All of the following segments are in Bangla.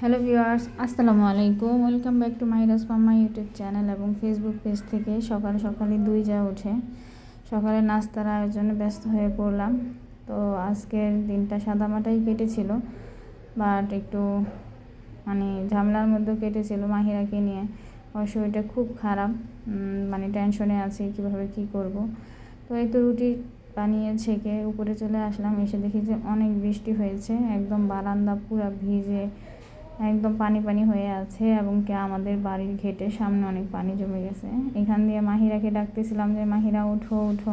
হ্যালো ভিউয়ার্স আসসালামু আলাইকুম। Welcome back to my my YouTube channel এবং ফেসবুক পেজ থেকে সকাল সকালে দুই যা উঠে। সকালে নাস্তার আয়োজনে ব্যস্ত হয়ে পড়লাম। তো আজকের দিনটা সাদামাটাই কেটেছিল বাট একটু মানে ঝামেলার মধ্যে কেটেছিল মাহিরাকে নিয়ে। ওর শরীরটা খুব খারাপ মানে টেনশনে আছি কীভাবে কী করব। তো এই তো রুটি বানিয়ে ছেঁকে উপরে চলে আসলাম, এসে দেখি যে অনেক বৃষ্টি হয়েছে, একদম বারান্দা পুরো ভিজে। একদম পানি পানি হয়ে আছে এবং কি আমাদের বাড়ির ঘেটে সামনে অনেক পানি জমে গেছে। এখান দিয়ে মাহিরাকে ডাকতেছিলাম যে, মাহিরা, উঠো উঠো।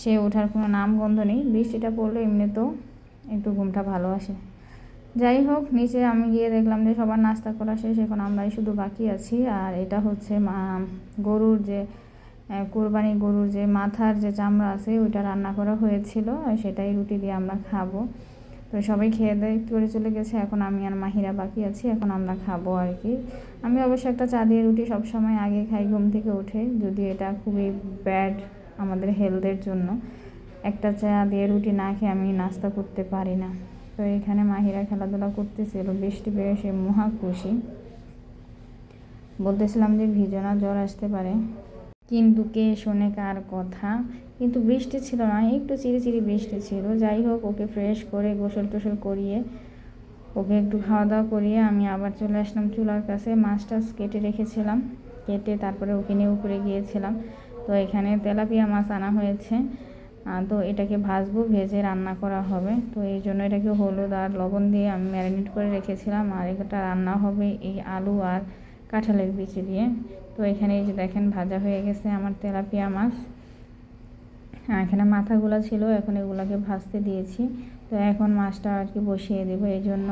সে ওঠার কোনো নাম গন্ধ নেই, বৃষ্টিটা পড়লে, এমনিতেও একটু ঘুমটা ভালো আসে। যাই হোক, নিচে আমি গিয়ে দেখলাম যে, সবার নাস্তা করা শেষ, এখন আমরাই শুধু বাকি আছি। আর এটা হচ্ছে গরুর যে কোরবানি গরুর যে মাথার যে চামড়া আছে, ওইটা রান্না করা হয়েছিল। সেটাই রুটি দিয়ে আমরা খাব। তো সবাই খেয়ে দেয় করে চলে গেছে। এখন আমি আর মাহিরা বাকি আছি, এখন আমরা খাব আর কি। আমি অবশ্য একটা চা দিয়ে রুটি সবসময় আগে খাই ঘুম থেকে উঠে যদি এটা খুবই ব্যাড আমাদের হেলথের জন্য। একটা চা দিয়ে রুটি না খেয়ে আমি নাস্তা করতে পারি না। তো এখানে মাহিরা খেলাধুলা করতেছিল, বৃষ্টি পেয়ে সে মহা খুশি। বলতেছিলাম যে ভিজনা জ্বর আসতে পারে। কিন্তু কে শোনে কার কথা? কিন্তু বৃষ্টি ছিল না, একটু চিরি বৃষ্টি ছিল। যাই হোক, ওকে ফ্রেশ করে গোসল টোসল করিয়ে, ওকে একটু খাওয়া দাওয়া করিয়ে আমি আবার চলে আসলাম চুলার কাছে। মাছ টাছ কেটে রেখেছিলাম, কেটে তারপরে ওকে নিয়ে উপরে গিয়েছিলাম। তো এখানে তেলাপিয়া মাছ আনা হয়েছে। তো এটাকে ভাজবো, ভেজে রান্না করা হবে। তো এই জন্য এটাকে হলুদ আর লবণ দিয়ে আমি ম্যারিনেট করে রেখেছিলাম। আর এটা রান্না হবে এই আলু আর কাঁঠালের বিচি দিয়ে। তো এখানে এই যে দেখেন, ভাজা হয়ে গেছে আমার তেলাপিয়া মাছ। এখানে মাথাগুলো ছিল, এখন এগুলোকে ভাজতে দিয়েছি। তো এখন মাছটা আর কি বসিয়ে দেবো, এই জন্য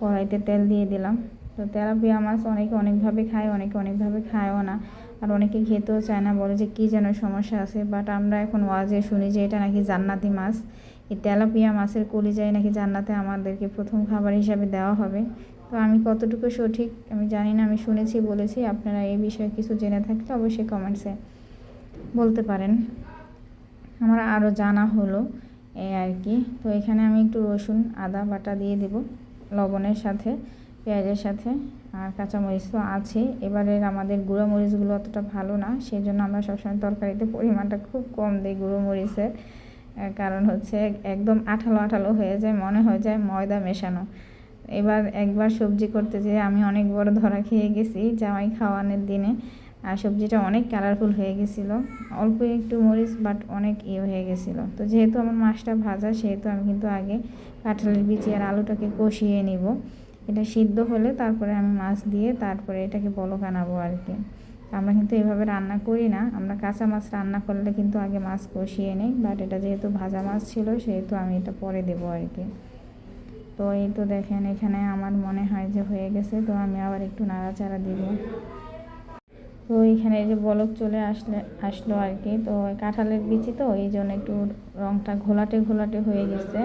কড়াইতে তেল দিয়ে দিলাম। তো তেলাপিয়া মাছ অনেকে অনেকভাবে খায়, অনেকে অনেকভাবে খায়ও না। আর অনেকে খেতেও চায় না, বলে যে কী যেন সমস্যা আছে। বাট আমরা এখন ওয়াজে শুনি যে এটা নাকি জান্নাতি মাছ। এই তেলাপিয়া মাছের কলিজায় নাকি জান্নাতে আমাদেরকে প্রথম খাবার হিসাবে দেওয়া হবে। তো আমি কতটুকু সঠিক আমি জানি না, আমি শুনেছি, বলেছি, আপনারা এই বিষয়ে কিছু জেনে থাকলে অবশ্যই কমেন্টসে বলতে পারেন। আমার আরও জানা হলো এই আর কি। তো এখানে আমি একটু রসুন, আদা বাটা দিয়ে দেব লবণের সাথে, পেঁয়াজের সাথে আর কাঁচামরিচ তো আছে। এবারের আমাদের গুঁড়ো মরিচগুলো অতটা ভালো না সেই জন্য আমরা সবসময় তরকারিতে পরিমাণটা খুব কম দিই গুঁড়ো মরিচের। কারণ হচ্ছে একদম আঠালো আঠালো হয়ে যায়, মনে হয়ে যায় ময়দা মেশানো। এবার একবার সবজি করতে যেয়ে আমি অনেক বড় ধরা খেয়ে গেছি জামাই খাওয়ানোর দিনে। আর সবজিটা অনেক কালারফুল হয়ে গেছিল। অল্প একটু মরিচ বাট অনেক ইয়ে হয়ে গেছিল। তো যেহেতু আমার মাছটা ভাজা, সেহেতু আমি কিন্তু আগে কাঁঠালের বিচি আর আলুটাকে কষিয়ে নিব। এটা সিদ্ধ হলে তারপরে আমি মাছ দিয়ে তারপরে এটাকে বলক আনাবো আর কি। আমরা কিন্তু এভাবে রান্না করি না। আমরা কাঁচা মাছ রান্না করলে কিন্তু আগে মাছ কষিয়ে নিই বাট এটা যেহেতু ভাজা মাছ ছিল, সেহেতু আমি এটা পরে দেবো আর কি। তো এই তো দেখেন, এখানে আমার মনে হয় যে হয়ে গেছে, তো আমি আবার একটু নাড়াচাড়া দিব। তো এখানে যে বলক চলে আসলে, আসলো আর কি, তো কাঁঠালের বিচি তো, এই জন্য একটু রংটা ঘোলাটে ঘোলাটে হয়ে গেছে।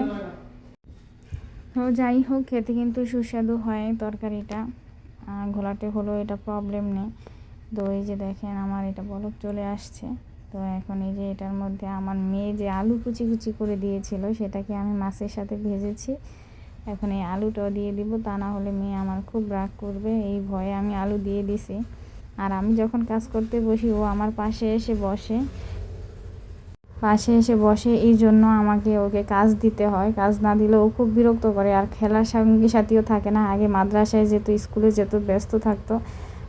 তো যাই হোক, খেতে কিন্তু সুস্বাদু হয় তরকারিটা। ঘোলাটে হলো এটা প্রবলেম নেই। তো এই যে দেখেন আমার এটা বলক চলে আসছে। তো এখন এই যে এটার মধ্যে আমার মেয়ে যে আলু কুচি কুচি করে দিয়েছিল, সেটাকে আমি মাছের সাথে ভেজেছি। এখন এই আলুটাও দিয়ে দিব, তা না হলে মেয়ে আমার খুব রাগ করবে, এই ভয়ে আমি আলু দিয়ে দিছি। আর আমি যখন কাজ করতে বসি, ও আমার পাশে এসে বসে। পাশে এসে বসে, এই জন্য আমাকে ওকে কাজ দিতে হয়। কাজ না দিলে ও খুব বিরক্ত করে। আর খেলার সঙ্গী সাথীও থাকে না। আগে মাদ্রাসায় যেত, স্কুলে যেত, ব্যস্ত থাকতো।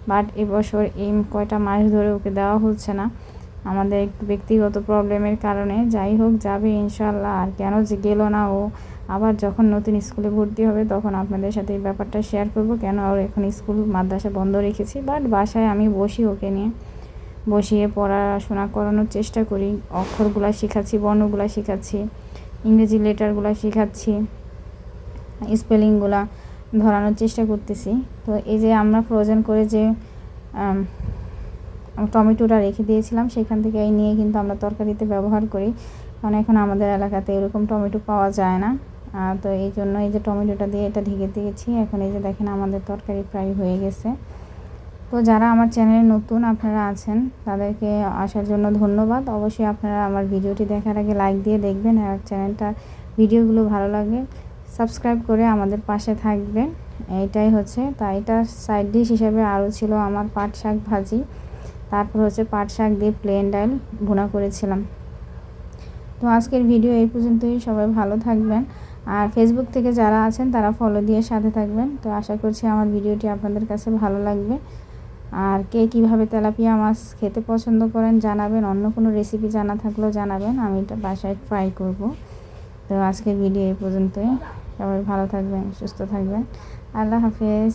বাট এবছর এই কয়টা মাস ধরে ওকে দেওয়া হচ্ছে না। আমাদের একটু ব্যক্তিগত প্রবলেমের কারণে। যাই হোক, যাবে ইনশাল্লাহ। আর কেন যে গেল না ও? আবার যখন নতুন স্কুলে ভর্তি হবে তখন আপনাদের সাথে এই ব্যাপারটা শেয়ার করব। কেন ওর এখন স্কুল মাদ্রাসা বন্ধ রেখেছি বাট বাসায় আমি বসি ওকে নিয়ে। বসিয়ে পড়াশোনা করানোর চেষ্টা করি। অক্ষরগুলো শেখাচ্ছি, বর্ণগুলো শেখাচ্ছি, ইংরেজি লেটারগুলো শেখাচ্ছি, স্পেলিংগুলো ধরানোর চেষ্টা করতেছি। তো এই যে আমরা ফ্রোজেন করে যে টমেটোটা রেখে দিয়েছিলাম, সেখান থেকে এই নিয়ে কিন্তু আমরা তরকারিতে ব্যবহার করি। কারণ এখন আমাদের এলাকাতে এরকম টমেটো পাওয়া যায় না। তো এই জন্য এই যে টমেটোটা দিয়ে এটা ঢেকে দিয়েছি। এখন এই যে দেখেন আমাদের তরকারি প্রায় হয়ে গেছে। তো যারা আমার চ্যানেলে নতুন আপনারা আছেন, তাদেরকে আসার জন্য ধন্যবাদ। অবশ্যই আপনারা আমার ভিডিওটি দেখার আগে লাইক দিয়ে দেখবেন আর চ্যানেলটা, ভিডিওগুলো ভালো লাগে সাবস্ক্রাইব করে আমাদের পাশে থাকবেন। এইটাই হচ্ছে। তা এটা সাইড ডিশ হিসাবে আরও ছিল আমার পাট শাক ভাজি। তারপর হচ্ছে পাট শাক দিয়ে প্লেন ডাল ভুনা করেছিলাম। তো আজকের ভিডিও এই পর্যন্তই। সবাই ভালো থাকবেন। আর ফেসবুক থেকে যারা আছেন, তারা ফলো দিয়ে সাথে থাকবেন। তো আশা করছি আমার ভিডিওটি আপনাদের কাছে ভালো লাগবে। আর কে কীভাবে তেলাপিয়া মাছ খেতে পছন্দ করেন জানাবেন, অন্য কোনো রেসিপি জানা থাকলেও জানাবেন, আমি এটা বাসায় ট্রাই করব। তো আজকের ভিডিও এই পর্যন্তই। সবাই ভালো থাকবেন, সুস্থ থাকবেন। আল্লাহ হাফেজ।